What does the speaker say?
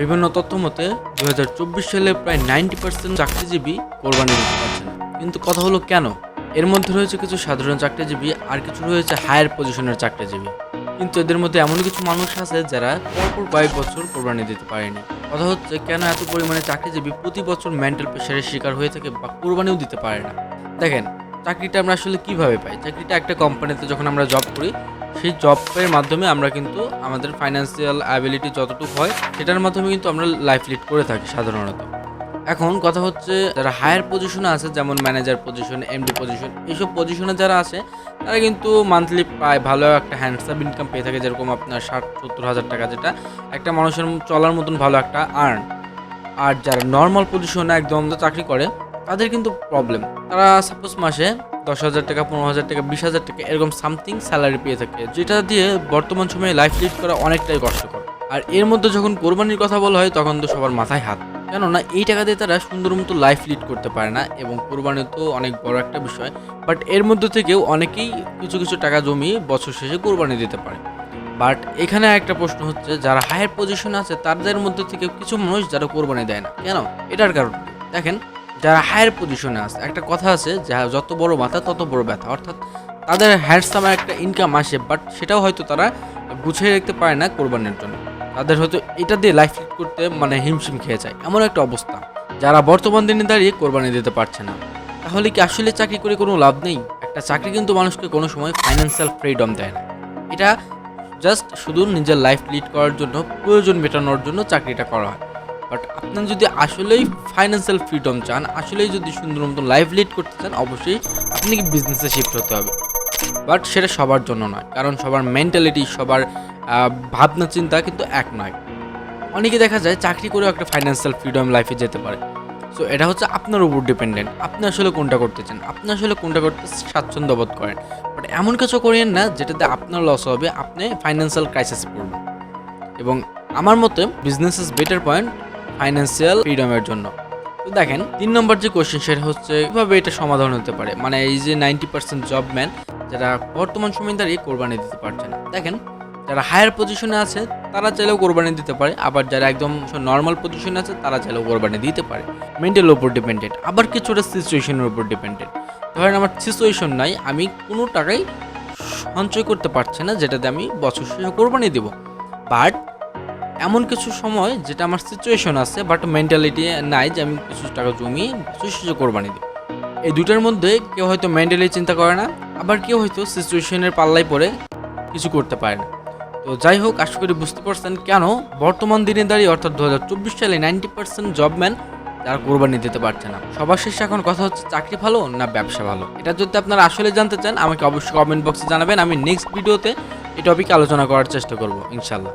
বিভিন্ন তথ্য মতে দু হাজার চব্বিশ সালে প্রায় নাইনটি পার্সেন্ট চাকরিজীবী কোরবানি দিতে পারছে না কিন্তু কথা হলো কেন? এর মধ্যে রয়েছে কিছু সাধারণ চাকরিজীবী, আর কিছু রয়েছে হায়ার পজিশনের চাকরিজীবী। কিন্তু এদের মধ্যে এমন কিছু মানুষ আছে যারা পরপর কয়েক বছর কোরবানি দিতে পারেনি। কথা হচ্ছে, কেন এত পরিমাণে চাকরিজীবী প্রতি বছর মেন্টাল প্রেশারের শিকার হয়ে থাকে বা কোরবানিও দিতে পারে না? দেখেন, চাকরিটা আমরা আসলে কীভাবে পাই? চাকরিটা একটা কোম্পানিতে যখন আমরা জব করি সেই জবের মাধ্যমে আমরা কিন্তু আমাদের ফাইন্যান্সিয়াল অ্যাবিলিটি যতটুকু হয়, সেটার মাধ্যমে কিন্তু আমরা লাইফ লিড করে থাকি সাধারণত। এখন কথা হচ্ছে, যারা হায়ার পজিশনে আছে, যেমন ম্যানেজার পজিশন এমডি পজিশন এইসব পজিশনে যারা আছে, তারা কিন্তু মান্থলি প্রায় ভালো একটা হ্যান্ডসাম ইনকাম পেয়ে থাকে, যেরকম আপনার ষাট, সত্তর হাজার টাকা যেটা একটা মানুষের চলার মতন ভালো একটা আর্ন আর যারা নর্মাল পজিশনে একদম চাকরি করে, তাদের কিন্তু প্রবলেম তারা সাপোজ মাসে দশ হাজার টাকা, পনেরো হাজার টাকা, বিশ হাজার টাকা, এরকম সামথিং স্যালারি পেয়ে থাকে, যেটা দিয়ে বর্তমান সময়ে লাইফ লিড করা অনেকটাই কষ্টকর। আর এর মধ্যে যখন কোরবানির কথা বলা হয়, তখন তো সবার মাথায় হাত। কেননা, এই টাকা দিয়ে তারা সুন্দর মতো লাইফ লিড করতে পারে না, এবং কোরবানি তো অনেক বড় একটা বিষয় বাট এর মধ্যে থেকেও অনেকেই কিছু কিছু টাকা জমিয়ে বছর শেষে কোরবানি দিতে পারে। বাট এখানে একটা প্রশ্ন হচ্ছে, যারা হায়ার পজিশনে আছে, তাদের মধ্যে থেকে কিছু মানুষ যারা কোরবানি দেয় না। কেন? এটার কারণ দেখেন যারা হায়ার পজিশনে আছে, একটা কথা আছে যা যত বড় মাথা, তত বড় ব্যথা। অর্থাৎ তাদের হ্যান্ডসামের একটা ইনকাম আসে বাট সেটাও হয়তো তারা গুছিয়ে রাখতে পারে না কোরবানির জন্য। তাদের হয়তো এটা দিয়ে লাইফ লিড করতে মানে হিমশিম খেয়ে যায়। এমন একটা অবস্থা। যারা বর্তমান দিনে দাঁড়িয়ে কোরবানি দিতে পারছে না। তাহলে কি আসলে চাকরি করে কোনো লাভ নেই? একটা চাকরি কিন্তু মানুষকে কোনো সময় ফাইন্যান্সিয়াল ফ্রিডম দেয় না। এটা জাস্ট শুধু নিজের লাইফ লিড করার জন্য, প্রয়োজন মেটানোর জন্য চাকরিটা করা হয়। বাট আপনার যদি আসলেই ফাইন্যান্সিয়াল ফ্রিডম চান, আসলেই যদি সুন্দর মতন লাইফ লিড করতে চান, অবশ্যই আপনাকে বিজনেসে শিফট হতে হবে। বাট সেটা সবার জন্য নয়, কারণ সবার মেন্টালিটি সবার ভাবনা চিন্তা কিন্তু এক নয়। অনেকে দেখা যায় চাকরি করেও একটা ফাইন্যান্সিয়াল ফ্রিডম লাইফে যেতে পারে। সো এটা হচ্ছে আপনার উপর ডিপেন্ডেন্ট আপনি আসলে কোনটা করতে চান, আপনি আসলে কোনটা করতে স্বাচ্ছন্দ্য বোধ করেন। বাট এমন কিছু করেন না যেটাতে আপনার লস হবে, আপনি ফাইন্যান্সিয়াল ক্রাইসিস পড়বেন। এবং আমার মতে business is better point financial ফ্রিডমের জন্য। তো দেখেন, তিন নম্বর যে কোয়েশ্চেন সেটা হচ্ছে, কীভাবে এটা সমাধান হতে পারে? মানে এই যে নাইনটি পার্সেন্ট জব ম্যান যারা বর্তমান সময় দাঁড়িয়ে কোরবানি দিতে পারছে না। দেখেন, যারা হায়ার পজিশনে আছে, তারা চাইলেও কোরবানি দিতে পারে। আবার যারা একদম নর্মাল পজিশনে আছে, তারা চাইলেও কোরবানি দিতে পারে। মেন্টাল ওপর ডিপেন্ডেন্ট আবার কিছুটা সিচুয়েশনের উপর ডিপেন্ডেন্ট ধরেন, আমার সিচুয়েশন নাই, আমি কোনো টাকাই সঞ্চয় করতে পারছি না, যেটাতে আমি বছর শেষে কোরবানি দেব। বাট এমন কিছু সময় যেটা আমার সিচুয়েশন আছে বাট মেন্টালিটি নাই যে আমি কিছু টাকা জমি শেষে কোরবানি দেব। এই দুটার মধ্যে কেউ হয়তো মেন্টালি চিন্তা করে না, আবার কেউ হয়তো সিচুয়েশনের পাল্লায় পড়ে কিছু করতে পারে না। তো যাই হোক, আশা করি বুঝতে পারছেন কেন বর্তমান দিনে দাঁড়িয়ে, অর্থাৎ দু হাজার চব্বিশ সালে নাইনটি পার্সেন্ট জবম্যান যারা কোরবানি দিতে পারছে না। সবার শেষে এখন কথা হচ্ছে, চাকরি ভালো না ব্যবসা ভালো? এটা যদি আপনারা আসলে জানতে চান, আমাকে অবশ্যই কমেন্ট বক্সে জানাবেন। আমি নেক্সট ভিডিওতে এই টপিকে আলোচনা করার চেষ্টা করব ইনশাল্লাহ